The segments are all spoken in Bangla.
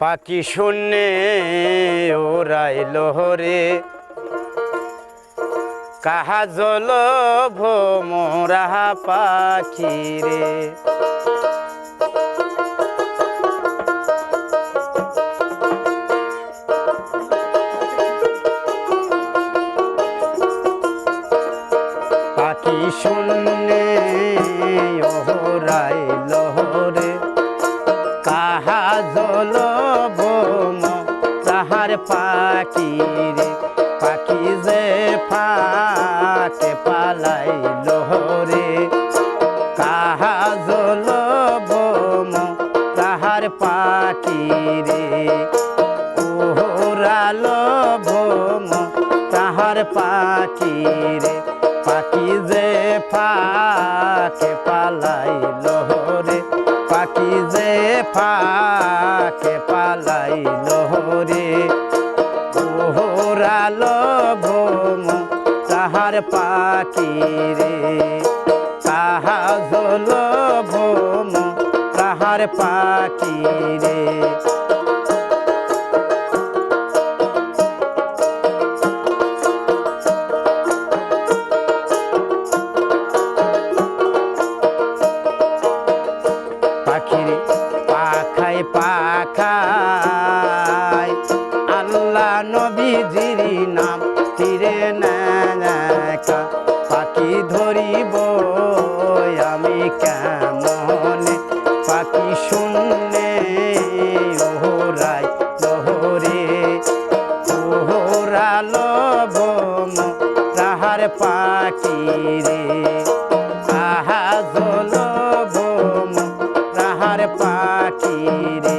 পাখি শূন্যে ওরাইল রে কাহা জল ভোমরা পাখি রে। পাখি শূন্যে ওরাইল রে কাহা জল পাখি পাখি যে ফাকে পালাইল রে। কাহা জল বোম তাহার পাখি রে ওহরাল ভোম তাহার পাখি রে পাখি যে ফাকে পালাইল রে। পাখি যে ফাকে পালাইল রে। তাহার পাখি রে। তাহা জল ভোম তাহার পাখি রে। পাখির পাখায় পাখায় আল্লাহ নবীজির কেমন? পাখি শূন্যে ওহরাই লহরে ওহরাল বম তাহার পাখি রে। আহা জল বম তাহার পাখি রে।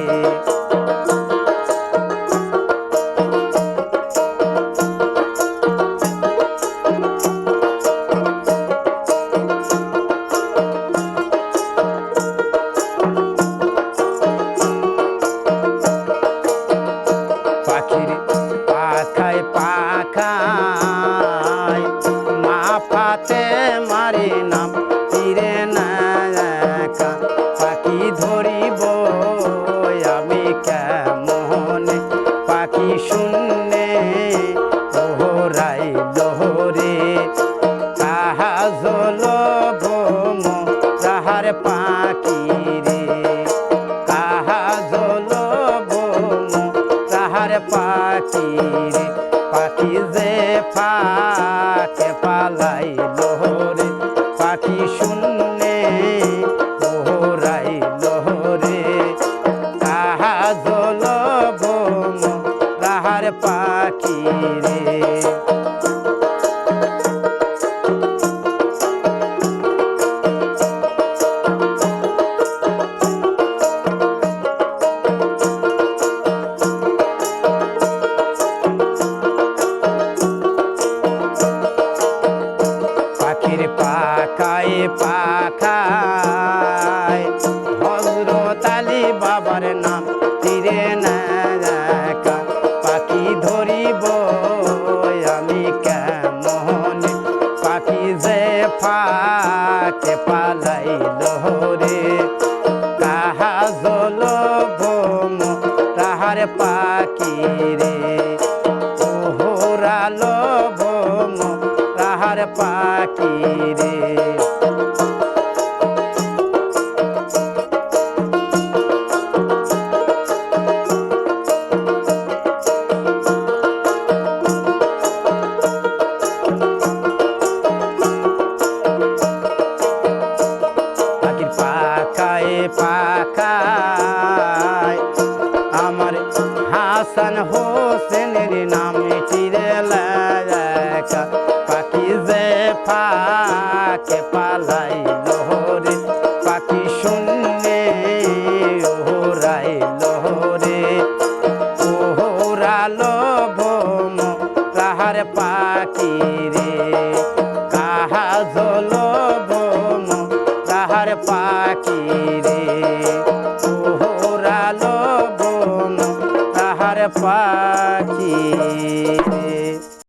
পাখি ধরিব? আমি কেমন? পাখি শূন্যে ওহরাই দোহরে। তাহা জল ভোম তাহার পাখি রে। কাহা জল বম তাহার পাখি রে। পাখি যে ফাকে পালাইল পাখায়। হজরত আলী বাবার নাম তীরে নাকা পাখি ধরিব আমি কেমন? পাখি যে ফাকে পালাইল রে। কাহা জল ভোম তাহার পাখি রে। ওহরাল ভোম তাহার পাখি রে। পাখায়। আমার হাসান হোসেনের নামে চিরে লাগা পাখি যে ফাকে তাহার পাখি রে। ওহরাল বন তাহার পাখি রে।